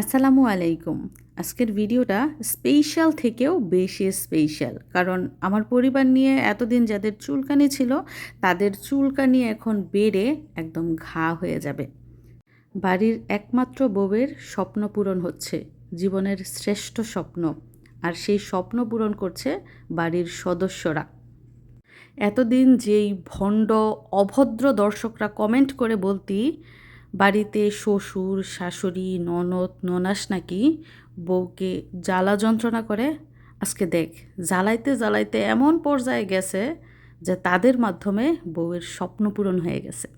আসসালামু আলাইকুম। আজকের ভিডিওটা স্পেশাল থেকেও বেশি স্পেশাল কারণ আমার পরিবার নিয়ে এতদিন যাদের চুলকানি ছিল, তাদের চুলকানি এখন বেড়ে একদম ঘা হয়ে যাবে। বাড়ির একমাত্র বউয়ের স্বপ্ন পূরণ হচ্ছে, জীবনের শ্রেষ্ঠ স্বপ্ন। আর সেই স্বপ্ন পূরণ করছে বাড়ির সদস্যরা। এতদিন যেই ভণ্ড, অভদ্র দর্শকরা কমেন্ট করে বলতি বাড়িতে শ্বশুর, শাশুড়ি, ননদ, ননাস নাকি বউকে জ্বালা যন্ত্রণা করে? আজকে দেখ, জ্বালাইতে জ্বালাইতে এমন পর্যায়ে গেছে যে তাদের মাধ্যমে বউয়ের স্বপ্ন পূরণ হয়ে গেছে।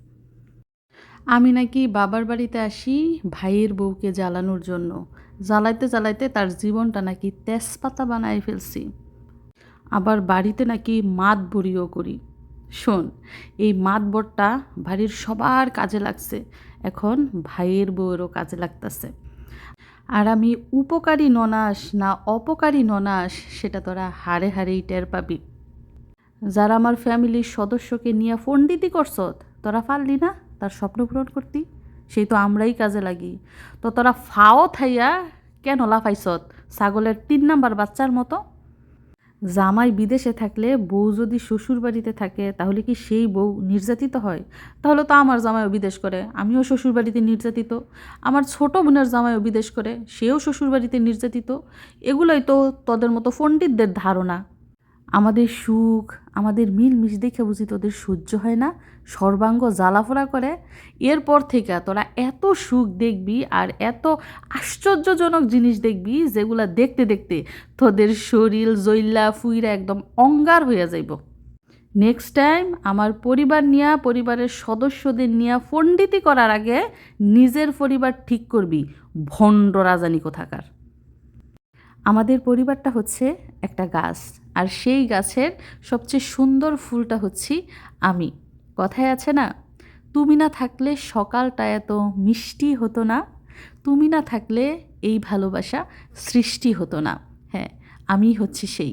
আমি নাকি বাবার বাড়িতে আসি ভাইয়ের বউকে জ্বালানোর জন্য। জ্বালাইতে জ্বালাইতে তার জীবনটা নাকি তেজপাতা বানায় ফেলছি। আবার বাড়িতে নাকি মাত বড়িও করি। শোন, এই মাতবরটা বাড়ির সবার কাজে লাগছে। এখন ভাইয়ের বউয়েরও কাজে লাগতেছে। আর আমি উপকারী ননাস না অপকারী ননাস, সেটা তোরা হারে হারেই টের পাবি। যারা আমার ফ্যামিলির সদস্যকে নিয়ে ফন্ডিতি করছত, তোরা পারলি না তার স্বপ্ন পূরণ করতি? সেই তো আমরাই কাজে লাগি। তো তোরা ফাও থাইয়া কেন লাফাইছত? ছাগলের তিন নাম্বার বাচ্চার মতো? জামাই বিদেশে থাকলে বউ যদি শ্বশুর বাড়িতে থাকে, তাহলে কি সেই বউ নির্যাতিত হয়? তাহলে তো আমার জামাইও বিদেশ করে, আমিও শ্বশুর বাড়িতে নির্যাতিত। আমার ছোট বোনের জামাইও বিদেশ করে, সেও শ্বশুর বাড়িতে নির্যাতিত। এগুলোই তো তোদের মতো পণ্ডিতদের ধারণা। আমাদের সুখ, আমাদের মিলমিশ দেখে বুঝি তোদের সহ্য হয় না। সর্বাঙ্গ জ্বালাফোড়া করে। এরপর থেকে তোরা এত সুখ দেখবি আর এত আশ্চর্যজনক জিনিস দেখবি যেগুলা দেখতে দেখতে তোদের শরীর জৈল্লা ফুইরা একদম অঙ্গার হয়ে যাইব। নেক্সট টাইম আমার পরিবার নিয়া, পরিবারের সদস্যদের নিয়া ফন্ডিতি করার আগে নিজের পরিবার ঠিক করবি, ভণ্ড রাজানি কোথাকার। আমাদের পরিবারটা হচ্ছে একটা গাছ। আর সেই গাছের সবচেয়ে সুন্দর ফুলটা হচ্ছি আমি। কথায় আছে না, তুমি না থাকলে সকালটা এত মিষ্টি হতো না, তুমি না থাকলে এই ভালোবাসা সৃষ্টি হতো না। হ্যাঁ আমি হচ্ছি সেই।